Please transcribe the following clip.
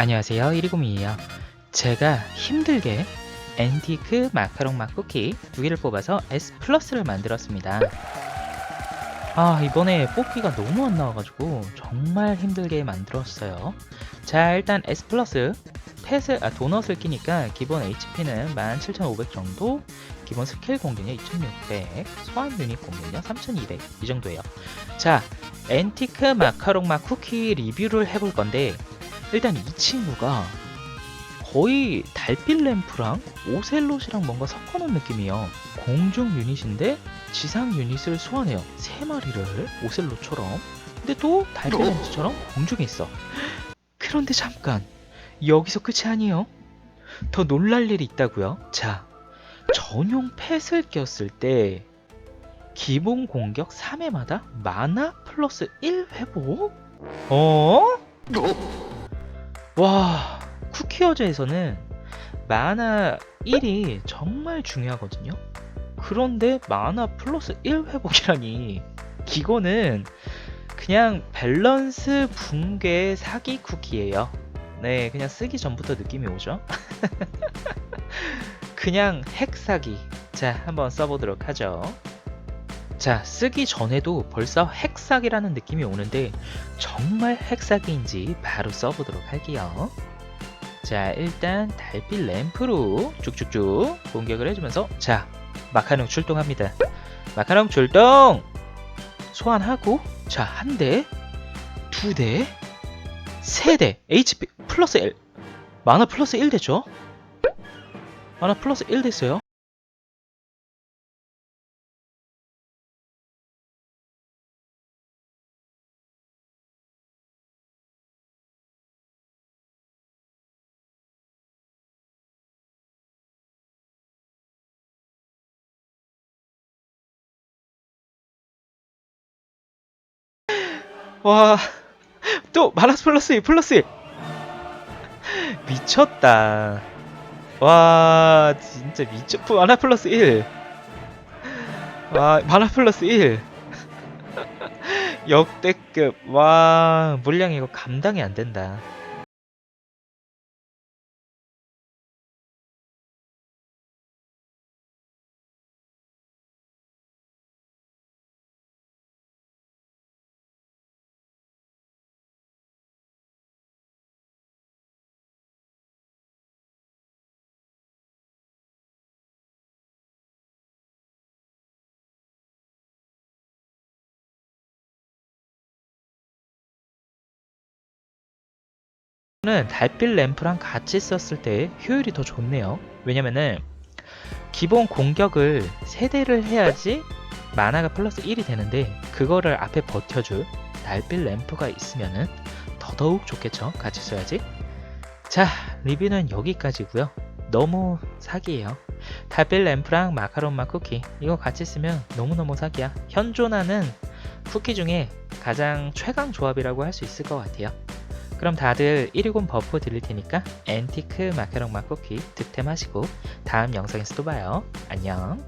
안녕하세요. 120이에요. 제가 힘들게 앤티크 마카롱 맛 쿠키 두 개를 뽑아서 S 플러스를 만들었습니다. 아 이번에 뽑기가 너무 안 나와가지고 정말 힘들게 만들었어요. 자 일단 S 플러스. 펫을 아 도넛을 끼니까 기본 HP는 17,500 정도 기본 스킬 공격력 2,600 소환 유닛 공격력 3,200 이 정도예요. 자 앤티크 마카롱 맛 쿠키 리뷰를 해볼 건데 일단 이 친구가 거의 달빛 램프랑 오셀롯이랑 뭔가 섞어놓은 느낌이에요. 공중 유닛인데 지상 유닛을 소환해요. 세 마리를 오셀롯처럼. 근데 또 달빛 램프처럼 공중에 있어. 그런데 잠깐 여기서 끝이 아니에요. 더 놀랄 일이 있다고요. 자, 전용 펫을 꼈을 때 기본 공격 3회마다 마나 플러스 1 회복? 어? 와 쿠키 어제에서는 마나 1이 정말 중요하거든요. 그런데 마나 플러스 1 회복이라니. 이거는 그냥 밸런스 붕괴 사기 쿠키예요. 네 그냥 쓰기 전부터 느낌이 오죠. 그냥 핵 사기. 자 한번 써보도록 하죠 자 쓰기 전에도 벌써 핵사기라는 느낌이 오는데 정말 핵사기인지 바로 써보도록 할게요. 자 일단 달빛 램프로 쭉쭉쭉 공격을 해주면서 자 마카롱 출동합니다. 마카롱 출동! 소환하고 자 한 대, 두 대, 세 대, HP 플러스 1 마나 플러스 1 됐죠? 마나 플러스 1 됐어요. 와, 또 마라스 플러스 1 플러스 1 미쳤다. 와, 진짜 미쳤. 마나 플러스 1. 와, 마나 플러스 1. 역대급. 와, 물량 이거 감당이 안 된다. 는 달빛 램프랑 같이 썼을 때 효율이 더 좋네요. 왜냐면은 기본 공격을 3대를 해야지 마나가 플러스 1이 되는데 그거를 앞에 버텨줄 달빛 램프가 있으면은 더더욱 좋겠죠. 같이 써야지. 자, 리뷰는 여기까지고요. 너무 사기예요. 달빛 램프랑 마카롱 맛 쿠키 이거 같이 쓰면 너무너무 사기야. 현존하는 쿠키 중에 가장 최강 조합이라고 할 수 있을 것 같아요. 그럼 다들 120 버프 드릴 테니까 앤티크 마카롱 맛 쿠키 득템하시고 다음 영상에서 또 봐요. 안녕.